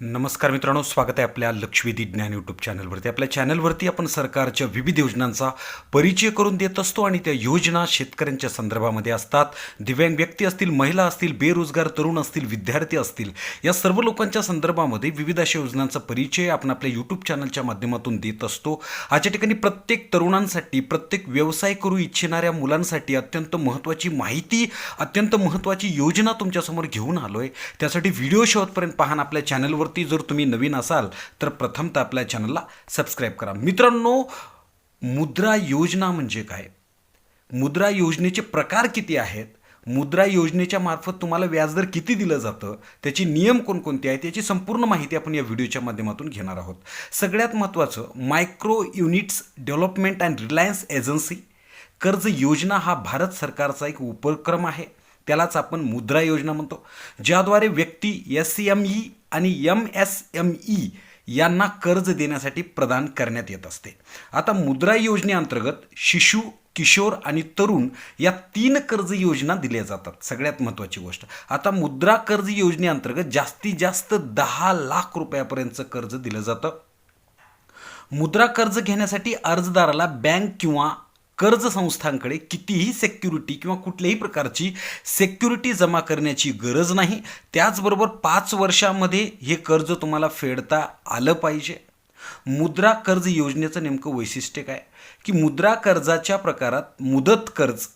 नमस्कार मित्रांनो स्वागत आहे आपल्या लक्ष्मीदी ज्ञान यूट्यूब चॅनलवरती आपल्या चॅनलवरती आपण सरकारच्या विविध योजनांचा परिचय करून देत असतो आणि त्या योजना शेतकऱ्यांच्या संदर्भामध्ये असतात. दिव्यांग व्यक्ती असतील महिला असतील बेरोजगार तरुण असतील विद्यार्थी असतील या सर्व लोकांच्या संदर्भामध्ये विविध अशा योजनांचा परिचय आपण आपल्या यूट्यूब चॅनलच्या माध्यमातून देत असतो. आजच्या ठिकाणी प्रत्येक तरुणांसाठी प्रत्येक व्यवसाय करू इच्छिणाऱ्या मुलांसाठी अत्यंत महत्त्वाची माहिती अत्यंत महत्त्वाची योजना तुमच्यासमोर घेऊन आलो आहे त्यासाठी व्हिडिओ शेवटपर्यंत पाहान आपल्या चॅनलवर चॅनलवरती जर तुम्ही नवीन असाल तर प्रथमतः आपल्या चॅनलला सबस्क्राईब करा. मित्रांनो मुद्रा योजना म्हणजे काय? मुद्रा योजनेचे प्रकार किती आहेत? मुद्रा योजनेच्या मार्फत तुम्हाला व्याजदर किती दिलं जातं? त्याचे नियम कोणकोणते आहेत? याची संपूर्ण माहिती आपण या व्हिडिओच्या माध्यमातून घेणार आहोत. सगळ्यात महत्त्वाचं micro units development and reliance agency कर्ज योजना हा भारत सरकारचा एक उपक्रम आहे. त्यालाच आपण मुद्रा योजना म्हणतो. ज्याद्वारे व्यक्ती एस एम ई आणि एम एस एम ई यांना कर्ज देण्यासाठी प्रदान करण्यात येत असते. आता मुद्रा योजनेअंतर्गत शिशु किशोर आणि तरुण या तीन कर्ज योजना दिल्या जातात. सगळ्यात महत्त्वाची गोष्ट. आता मुद्रा कर्ज योजनेअंतर्गत जास्तीत जास्त दहा लाख रुपयापर्यंतचं कर्ज दिलं जातं. मुद्रा कर्ज घेण्यासाठी अर्जदाराला बँक किंवा कर्ज संस्थांकडे कितीही सेक्युरिटी किंवा कुठल्याही प्रकारची सेक्युरिटी जमा करण्याची गरज नाही. त्याचबरोबर पाच वर्षामध्ये हे कर्ज तुम्हाला फेडता आलं पाहिजे. मुद्रा कर्ज योजनेचं नेमकं वैशिष्ट्य काय? की मुद्रा कर्जाच्या प्रकारात मुदत कर्ज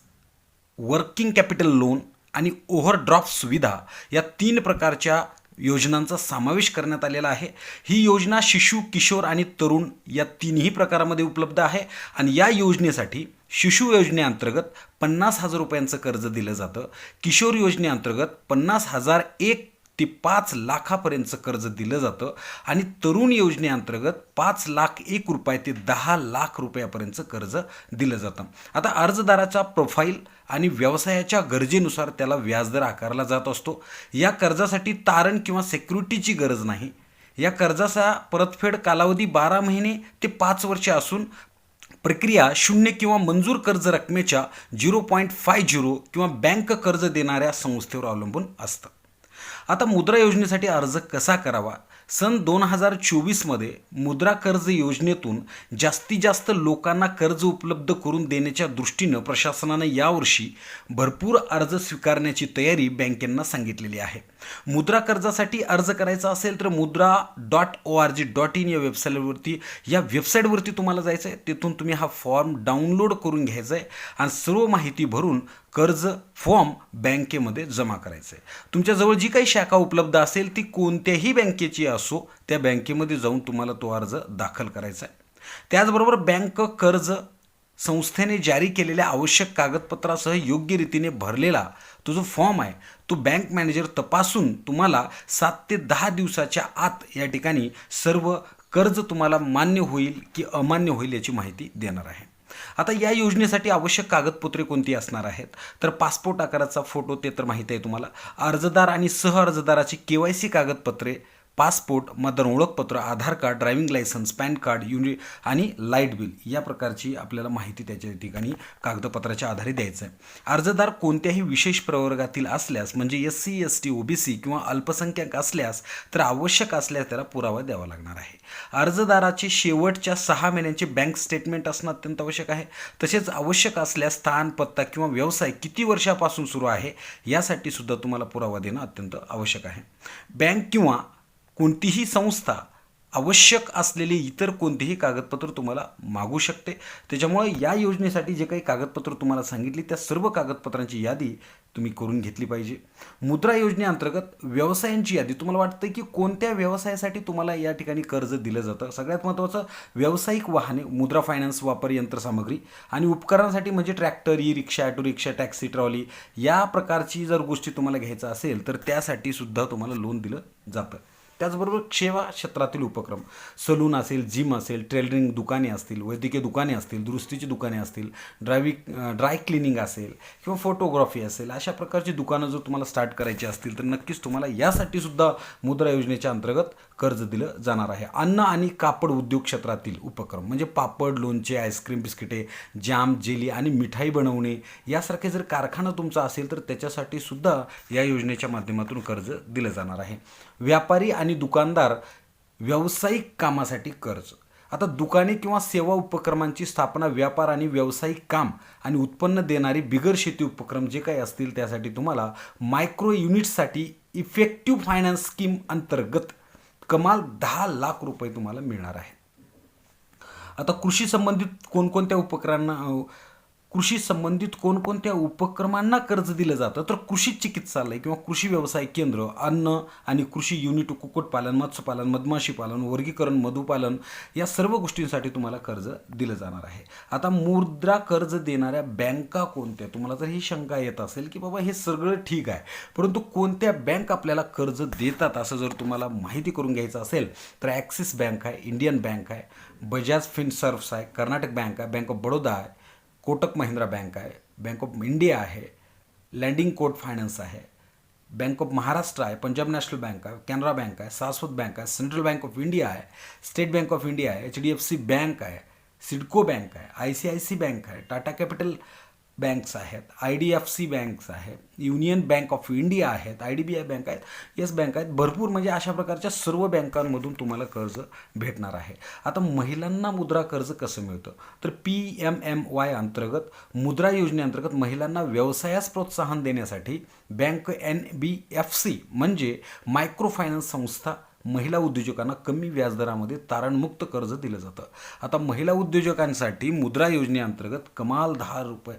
वर्किंग कॅपिटल लोन आणि ओव्हरड्रॉफ्ट सुविधा या तीन प्रकारच्या योजनांचा समावेश करण्यात आलेला आहे. ही योजना शिशु किशोर आणि तरुण या तिन्ही प्रकारामध्ये उपलब्ध आहे आणि या योजनेसाठी शिशु योजनेअंतर्गत पन्नास हजार रुपयांचं कर्ज दिलं जातं. किशोर योजनेअंतर्गत पन्नास हजार एक ते पाच लाखापर्यंतचं कर्ज दिलं जातं आणि तरुण योजनेअंतर्गत पाच लाख एक रुपये ते दहा लाख रुपयापर्यंतचं कर्ज दिलं जातं. आता अर्जदाराचा प्रोफाईल आणि व्यवसायाच्या गरजेनुसार त्याला व्याजदर आकारला जात असतो. या कर्जासाठी तारण किंवा सेक्युरिटीची गरज नाही. या कर्जाचा परतफेड कालावधी बारा महिने ते पाच वर्षे असून प्रक्रिया शून्य किंवा मंजूर कर्ज रकमेच्या झिरो पॉईंट फाय झिरो किंवा बँक कर्ज देणाऱ्या संस्थेवर अवलंबून असतं. आता मुद्रा योजनेसाठी अर्ज कसा करावा? सन दोन हजार चोवीसमध्ये मुद्रा कर्ज योजनेतून जास्तीत जास्त लोकांना कर्ज उपलब्ध करून देण्याच्या दृष्टीनं प्रशासनानं यावर्षी भरपूर अर्ज स्वीकारण्याची तयारी बँकेंना सांगितलेली आहे. मुद्रा कर्जासाठी अर्ज करायचा असेल तर Mudra dot O R G dot in या वेबसाईटवरती या वेबसाईटवरती तुम्हाला जायचं आहे तिथून तुम्ही हा फॉर्म डाउनलोड करून घ्यायचा आहे आणि सर्व माहिती भरून कर्ज फॉर्म बँकेमध्ये जमा करायचं आहे तुमच्याजवळ जी काही शाखा उपलब्ध असेल ती कोणत्याही बँकेची असो त्या बँकेमध्ये जाऊन तुम्हाला तो अर्ज दाखल करायचा आहे त्याचबरोबर बँक कर्ज संस्थेने जारी केलेल्या आवश्यक कागदपत्रासह योग्य रीतीने भरलेला तो जो फॉर्म आहे तो बँक मॅनेजर तपासून तुम्हाला सात ते दहा दिवसाच्या आत या ठिकाणी सर्व कर्ज तुम्हाला मान्य होईल की अमान्य होईल याची माहिती देणार आहे. आता या योजनेसाठी आवश्यक कागदपत्रे कोणती असणार आहेत? तर पासपोर्ट आकाराचा फोटो ते तर माहीत आहे तुम्हाला. अर्जदार आणि सह अर्जदाराची के वाय सी कागदपत्रे पासपोर्ट मतदार ओळखपत्र Aadhaar card driving licence PAN card युनि आणि लाइट बिल या प्रकारची आपल्याला माहिती त्याच्या ठिकाणी कागदपत्राच्या आधारे द्यायचं आहे अर्जदार कोणत्याही विशेष प्रवर्गातील असल्यास म्हणजे S C S T O B C किंवा अल्पसंख्याक असल्यास तर आवश्यक असल्यास त्याला पुरावा द्यावा लागणार आहे. अर्जदाराचे शेवटच्या सहा महिन्यांचे बँक स्टेटमेंट असणं अत्यंत आवश्यक आहे. तसेच आवश्यक असल्यास स्थान पत्ता किंवा व्यवसाय किती वर्षापासून सुरू आहे यासाठी सुद्धा तुम्हाला पुरावा देणं अत्यंत आवश्यक आहे. बँक किंवा कोणतीही संस्था आवश्यक असलेले इतर कोणतेही कागदपत्र तुम्हाला मागू शकते. त्याच्यामुळे या योजनेसाठी जे काही कागदपत्र तुम्हाला सांगितली त्या सर्व कागदपत्रांची यादी तुम्ही करून घेतली पाहिजे. मुद्रा योजनेअंतर्गत व्यवसायांची यादी. तुम्हाला वाटतं की कोणत्या व्यवसायासाठी तुम्हाला या ठिकाणी कर्ज दिलं जातं? सगळ्यात महत्त्वाचं व्यावसायिक वाहने मुद्रा फायनान्स वापर यंत्रसामग्री आणि उपकरणासाठी म्हणजे tractor E rickshaw auto rickshaw taxi trolley या प्रकारची जर गोष्टी तुम्हाला घ्यायचं असेल तर त्यासाठी सुद्धा तुम्हाला लोन दिलं जातं. त्याचबरोबर सेवा क्षेत्रातील उपक्रम. सलून असेल जिम असेल टेलरिंग दुकाने असतील वैद्यकीय दुकाने असतील दुरुस्तीची दुकाने असतील ड्रायविंग ड्राय क्लिनिंग असेल किंवा फोटोग्राफी असेल अशा प्रकारची दुकानं जर तुम्हाला स्टार्ट करायची असतील तर नक्कीच तुम्हाला यासाठी सुद्धा मुद्रा योजनेच्या अंतर्गत कर्ज दिलं जाणार आहे. अन्न आणि कापड उद्योग क्षेत्रातील उपक्रम म्हणजे पापड लोणचे आईस्क्रीम बिस्किटे जाम जेली आणि मिठाई बनवणे यासारखे जर कारखाना तुमचा असेल तर त्याच्यासाठी सुद्धा या योजनेच्या माध्यमातून कर्ज दिलं जाणार आहे. व्यापारी आणि दुकानदार व्यावसायिक कामासाठी कर्ज. आता दुकाने किंवा सेवा उपक्रमांची स्थापना व्यापार आणि व्यावसायिक काम आणि उत्पन्न देणारी बिगर शेती उपक्रम जे काही असतील त्यासाठी तुम्हाला मायक्रो युनिट्ससाठी इफेक्टिव्ह फायनान्स स्कीम अंतर्गत कमाल दहा लाख रुपये तुम्हाला मिळणार आहे. आता कृषी संबंधित कोणकोणत्या उपकरणांना कृषी संबंधित कोणकोणत्या उपक्रमांना कर्ज दिलं जातं? तर कृषी चिकित्सालय किंवा कृषी व्यवसाय केंद्र अन्न आणि कृषी युनिट कुक्कुटपालन मत्स्यपालन मधमाशी पालन वर्गीकरण मधुपालन या सर्व गोष्टींसाठी तुम्हाला कर्ज दिलं जाणार आहे. आता मुद्रा कर्ज देणाऱ्या बँका कोणत्या? तुम्हाला जर ही शंका येत असेल की बाबा हे सगळं ठीक आहे परंतु कोणत्या बँक आपल्याला कर्ज देतात असं जर तुम्हाला माहिती करून घ्यायचं असेल तर ॲक्सिस बँक आहे इंडियन बँक आहे बजाज फिनसर्व्स आहे कर्नाटक बँक आहे बँक ऑफ बडोदा आहे कोटक महिंद्रा बँक आहे बँक ऑफ़ इंडिया आहे लँडिंग कोट फायनान्स आहे बँक ऑफ़ महाराष्ट्र आहे पंजाब नॅशनल बँक आहे कॅनरा बँक आहे सारस्वत बँक आहे सेंट्रल बँक ऑफ़ इंडिया आहे स्टेट बँक ऑफ़ इंडिया आहे H D F C bank आहे सिडको बँक आहे I C I C bank आहे टाटा कॅपिटल बँक्स आहेत I D F C banks आहेत युनियन बँक ऑफ इंडिया आहेत I D B I bank आहेत yes bank आहेत. भरपूर म्हणजे अशा प्रकारच्या सर्व बँकांमधून तुम्हाला कर्ज भेटणार आहे. आता महिलांना मुद्रा कर्ज कसं मिळतं? तर पी एम एम वाय अंतर्गत मुद्रा योजनेअंतर्गत महिलांना व्यवसायास प्रोत्साहन देण्यासाठी bank N B F C म्हणजे मायक्रो फायनान्स संस्था महिला उद्योजकांना कमी व्याजदरामध्ये तारणमुक्त कर्ज दिलं जातं. आता महिला उद्योजकांसाठी मुद्रा योजनेअंतर्गत कमाल दहा रुपये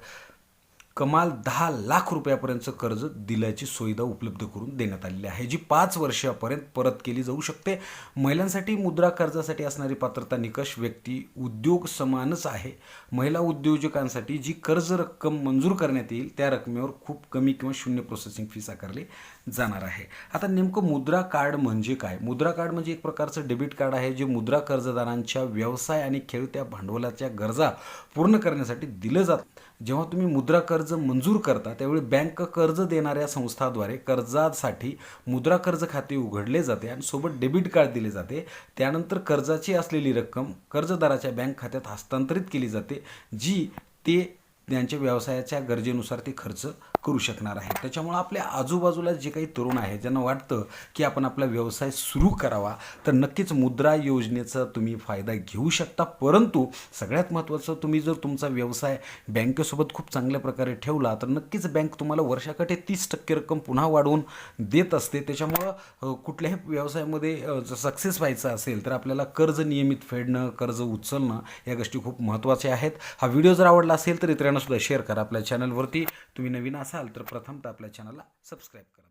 कमाल दहा लाख रुपयापर्यंतचं कर्ज दिल्याची सुविधा उपलब्ध करून देण्यात आलेली आहे जी पाच वर्षापर्यंत परत केली जाऊ शकते. महिलांसाठी मुद्रा कर्जासाठी असणारी पात्रता निकष व्यक्ती उद्योग समानच आहे. महिला उद्योजकांसाठी जी कर्ज रक्कम मंजूर करण्यात येईल त्या रकमेवर खूप कमी किंवा शून्य प्रोसेसिंग फीस आकारली जाणार आहे. आता नेमकं मुद्रा कार्ड म्हणजे काय? मुद्रा कार्ड म्हणजे एक प्रकारचं डेबिट कार्ड आहे जे मुद्रा कर्जदारांच्या व्यवसाय आणि खेळत्या भांडवलाच्या गरजा पूर्ण करण्यासाठी दिलं जातं. जेव्हा तुम्ही मुद्रा कर्ज मंजूर करता त्यावेळी बँक कर्ज देणाऱ्या संस्थाद्वारे कर्जासाठी मुद्रा कर्ज खाते उघडले जाते आणि सोबत डेबिट कार्ड दिले जाते. त्यानंतर कर्जाची असलेली रक्कम कर्जदाराच्या बँक खात्यात हस्तांतरित केली जाते जी ते त्यांच्या व्यवसायाच्या गरजेनुसार ते खर्च करू शकणार आहे. त्याच्यामुळं आपल्या आजूबाजूला जे काही तरुण आहे ज्यांना वाटतं की आपण आपला व्यवसाय सुरू करावा तर नक्कीच मुद्रा योजनेचा तुम्ही फायदा घेऊ शकता. परंतु सगळ्यात महत्त्वाचं तुम्ही जर तुमचा व्यवसाय बँकेसोबत खूप चांगल्या प्रकारे ठेवला तर नक्कीच बँक तुम्हाला वर्षाकाठी तीस टक्के रक्कम पुन्हा वाढवून देत असते. त्याच्यामुळं कुठल्याही व्यवसायामध्ये सक्सेस व्हायचं असेल तर आपल्याला कर्ज नियमित फेडणं कर्ज उचलणं या गोष्टी खूप महत्त्वाच्या आहेत. हा व्हिडिओ जर आवडला असेल तर इतरांना सुद्धा शेअर करा. आपल्या चॅनलवरती तुम्ही नवीन असाल तर प्रथमतः आपल्या चॅनलला सबस्क्राईब करा.